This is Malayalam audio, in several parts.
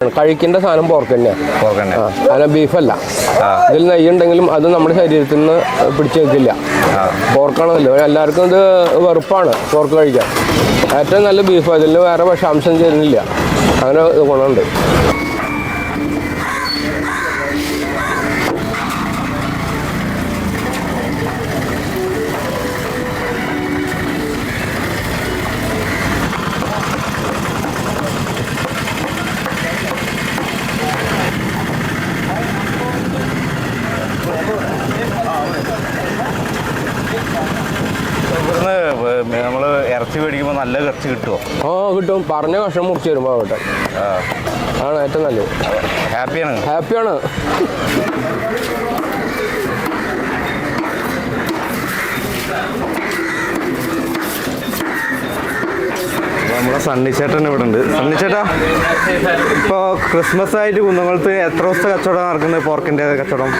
കഴിക്കേണ്ട സാധനം പോർക്ക് തന്നെയാണ് അല്ല ബീഫല്ല ഇതിൽ നെയ്യുണ്ടെങ്കിലും അത് നമ്മുടെ ശരീരത്തിൽ നിന്ന് പിടിച്ചു പോർക്കാണല്ലോ എല്ലാവർക്കും ഇത് വെറുപ്പാണ് പോർക്ക് കഴിക്കാൻ. ഏറ്റവും നല്ല ബീഫ് അതിൽ വേറെ വിഷാംശം ചേരുന്നില്ല. അങ്ങനെ ഗുണമുണ്ട് ഇവിടുന്ന് നമ്മൾ ഇറച്ചി മേടിക്കുമ്പോൾ നല്ല ഇറച്ചി കിട്ടുമോ ആ കിട്ടും. പറഞ്ഞ വർഷം മുറിച്ച് വരുമ്പോൾ ആവട്ടെ ആണ് ഏറ്റവും നല്ലത്. ഹാപ്പിയാണ്. ഹാപ്പിയാണ്. സണ്ണിച്ചേട്ടൻ ഇവിടെ ഉണ്ട്. സണ്ണിച്ചേട്ടാ ഇപ്പോൾ ക്രിസ്മസ് ആയിട്ട് കുന്നംകുളത്ത് എത്ര ദിവസത്തെ കച്ചവടം നടക്കുന്നത്? പോർക്കിന്റെ കച്ചവടം.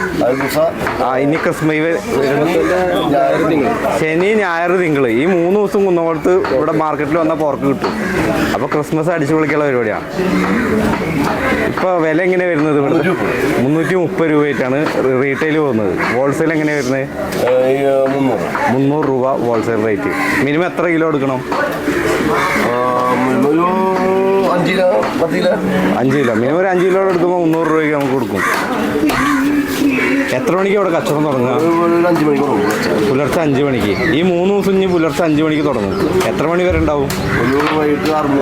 ആ ഇനി ക്രിസ്മസ് ശനി ഞായർ തിങ്കൾ ഈ മൂന്ന് ദിവസം കുന്നംകുളത്ത് ഇവിടെ മാർക്കറ്റിൽ വന്ന പോർക്ക് കിട്ടും. അപ്പോൾ ക്രിസ്മസ് അടിച്ചു പൊളിക്കാനുള്ള പരിപാടിയാണ്. ഇപ്പോൾ വില എങ്ങനെ വരുന്നത് ഇവിടെ? മുന്നൂറ്റി മുപ്പത് രൂപയായിട്ടാണ് റീറ്റെയിൽ പോകുന്നത്. ഹോൾസെയിൽ എങ്ങനെ വരുന്നത്? മുന്നൂറ്. രൂപ ഹോൾസെയിൽ റേറ്റ് മിനിമം എത്ര കിലോ എടുക്കണം? ഒരു അഞ്ച് കിലോ മിനിമം ഒരു അഞ്ച് കിലോ എടുക്കുമ്പോൾ മുന്നൂറ് രൂപയ്ക്ക് നമുക്ക് കൊടുക്കും. എത്ര മണിക്ക് അവിടെ കച്ചവടം തുടങ്ങുക? അഞ്ച് പോകും പുലർച്ചെ അഞ്ച് മണിക്ക്. ഈ മൂന്ന് ദിവസം ഇനി പുലർച്ചെ അഞ്ച് മണിക്ക് തുടങ്ങും. എത്ര മണി വരെ ഉണ്ടാവും? വൈകിട്ട് ആറ് മണി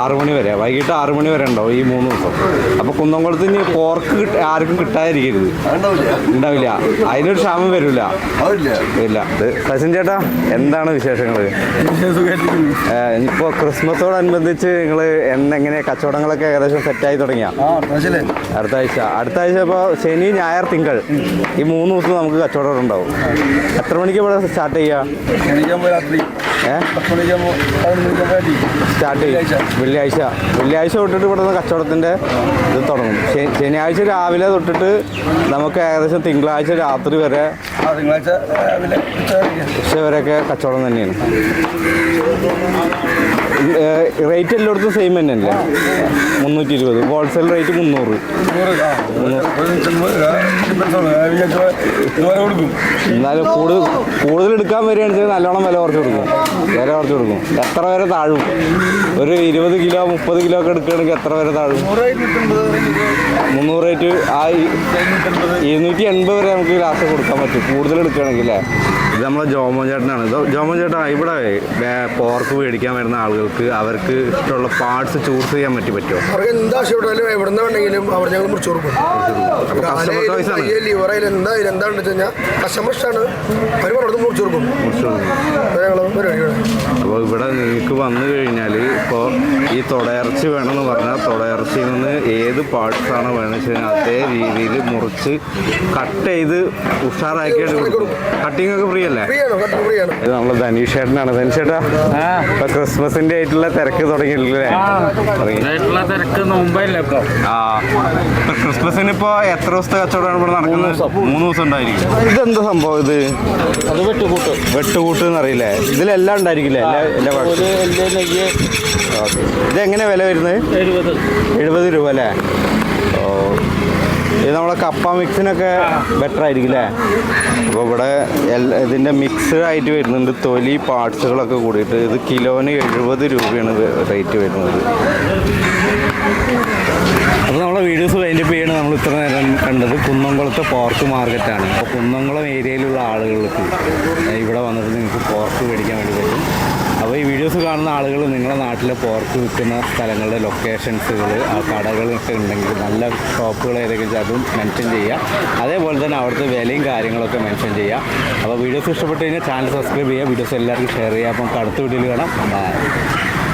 ആറ് മണി വരെ. വൈകിട്ട് ആറ് മണി വരെ ഉണ്ടാവും ഈ മൂന്ന് ദിവസം. അപ്പോൾ കുന്നംകുളത്ത് ഇനി പോർക്ക് ആർക്കും കിട്ടാതിരിക്കരുത്. ഉണ്ടാവില്ല. അതിനൊരു ക്ഷാമം വരില്ല ഇല്ല. കസിൻ ചേട്ടാ എന്താണ് വിശേഷങ്ങൾ ഇപ്പോൾ ക്രിസ്മസോടനുബന്ധിച്ച് നിങ്ങൾ എന്നെങ്ങനെ കച്ചവടങ്ങളൊക്കെ ഏകദേശം സെറ്റായി തുടങ്ങിയ? അടുത്ത ആഴ്ച. അടുത്ത ആഴ്ച ഇപ്പോൾ ശനി ഞായർ തിങ്കൾ. ഈ മൂന്ന് ദിവസം നമുക്ക് കച്ചവടം ഉണ്ടാവും. എത്ര മണിക്ക് ഇവിടെ സ്റ്റാർട്ട് ചെയ്യുക സ്റ്റാർട്ട് ചെയ്യും. വെള്ളിയാഴ്ച. വെള്ളിയാഴ്ച തൊട്ടിട്ട് ഇവിടെ നിന്ന് കച്ചവടത്തിന്റെ ഇത് തുടങ്ങും. ശനി- ശനിയാഴ്ച രാവിലെ തൊട്ടിട്ട് നമുക്ക് ഏകദേശം തിങ്കളാഴ്ച രാത്രി വരെ തിങ്കളാഴ്ച ഉച്ച വരെയൊക്കെ. കച്ചവടം തന്നെയാണ്. റേറ്റ് എല്ലായിടത്തും സെയിം തന്നെയല്ലേ? മുന്നൂറ്റി ഇരുപത് ഹോൾസെയിൽ റേറ്റ് മുന്നൂറ് എന്നാലും കൂടുതൽ കൂടുതൽ എടുക്കാൻ വരികയാണെന്ന് വെച്ചാൽ നല്ലോണം വില കുറച്ച് കൊടുക്കും. വില കുറച്ച് കൊടുക്കും. എത്ര വരെ താഴും? ഒരു ഇരുപത് കിലോ മുപ്പത് കിലോ ഒക്കെ എടുക്കുകയാണെങ്കിൽ എത്ര വരെ താഴും? മുന്നൂറ് റേറ്റ് ആ ഇരുന്നൂറ്റി എൺപത് വരെ നമുക്ക് ലാസ്റ്റ് കൊടുക്കാൻ പറ്റും. കൂടുതൽ എടുക്കുകയാണെങ്കിൽ അല്ലേ? ഇത് നമ്മളെ ജോമോ ചേട്ടനാണ്. ജോമോ ചേട്ടാ ഇവിടെ പോർക്ക് മേടിക്കാൻ വരുന്ന ആളുകൾക്ക് അവർക്ക് ഇഷ്ടമുള്ള പാർട്സ് ചൂസ് ചെയ്യാൻ പറ്റി പറ്റുമോ? അവർക്ക് എന്താ ആവശ്യപ്പെട്ടാലും എവിടെ വേണമെങ്കിലും അവർ ഞങ്ങൾ മുറിച്ചു കൊടുക്കും. customer choice ആണ്. ലിവറയിൽ എന്തായാലും എന്താണെന്ന് വെച്ച് കഴിഞ്ഞാൽ കസ്റ്റമർ ഇഷ്ടമാണ്. അവർ പറഞ്ഞത് മുറിച്ചു കൊടുക്കും. അപ്പോൾ ഇവിടെ. നിങ്ങൾക്ക് വന്നു കഴിഞ്ഞാൽ ഇപ്പോൾ ഈ തുടയിറച്ചി വേണമെന്ന് പറഞ്ഞാൽ തുടയിറച്ചിയിൽ നിന്ന് ഏത് പാർട്സ് ആണ് വേണമെന്ന് വെച്ച് കഴിഞ്ഞാൽ അതേ രീതിയിൽ മുറിച്ച് കട്ട് ചെയ്ത് കട്ടിംഗ് ഒക്കെ ഫ്രീ അല്ലേ ഇത് നമ്മളെ ധനീഷ് ചേട്ടനാണ് ധനീഷ് ചേട്ടാ ഇപ്പൊ ക്രിസ്മസിന്റെ ആയിട്ടുള്ള തിരക്ക് തുടങ്ങിയിട്ടില്ലേ? തിരക്ക് നോമ്പല്ലേ ഇപ്പൊ? ആ. ഇപ്പൊ ക്രിസ്മസിന് ഇപ്പൊ എത്ര ദിവസത്തെ കച്ചവടമാണ് ഇവിടെ നടക്കുന്നത്? മൂന്ന് ദിവസം. ഉണ്ടായിരിക്കും. ഇതെന്താ സംഭവം ഇത്? അത് വെട്ടുകൂട്ട്. വെട്ടുകൂട്ട് എന്നറിയില്ലേ? ഇതിലെല്ലാം ഉണ്ടായിരിക്കില്ലേ? എല്ലാ എല്ലാ ഭാഗത്തും ഇത് എങ്ങനെ വില വരുന്നത്? എഴുപത്. എഴുപത് രൂപ അല്ലേ? ഇത് നമ്മളെ കപ്പ മിക്സിനൊക്കെ ബെറ്റർ ആയിരിക്കും അല്ലേ അപ്പോൾ ഇവിടെ ഇതിന്റെ മിക്സ് ആയിട്ട് വരുന്നുണ്ട്. തൊലി പാർട്സുകളൊക്കെ കൂടിയിട്ട് ഇത് കിലോന് എഴുപത് രൂപയാണ് റേറ്റ് വരുന്നത്. അപ്പോൾ നമ്മളെ വീഡിയോസ് വൈൻഡപ്പ് ചെയ്യണ നമ്മൾ ഇത്ര നേരം കണ്ടത് കുന്നംകുളത്തെ പോർക്ക് മാർക്കറ്റാണ് അപ്പോൾ കുന്നംകുളം ഏരിയയിലുള്ള ആളുകൾക്ക് ഇവിടെ വന്നിട്ട് നിങ്ങൾക്ക് പോർക്ക് മേടിക്കാൻ വേണ്ടി പറ്റും. വീഡിയോസ് കാണുന്ന ആളുകൾ നിങ്ങളുടെ നാട്ടിലെ പോർക്ക് വിൽക്കുന്ന സ്ഥലങ്ങളുടെ ലൊക്കേഷൻസുകൾ കടകളൊക്കെ ഉണ്ടെങ്കിൽ നല്ല ഷോപ്പുകൾ ഏതെങ്കിലും അതും മെൻഷൻ ചെയ്യുക അതേപോലെ തന്നെ അവിടുത്തെ വിലയും കാര്യങ്ങളൊക്കെ മെൻഷൻ ചെയ്യുക അപ്പോൾ വീഡിയോസ് ഇഷ്ടപ്പെട്ട് കഴിഞ്ഞാൽ ചാനൽ സബ്സ്ക്രൈബ് ചെയ്യുക വീഡിയോസ് എല്ലാവർക്കും ഷെയർ ചെയ്യുക അപ്പം അടുത്ത വീഡിയോയിൽ കാണാം. ബൈ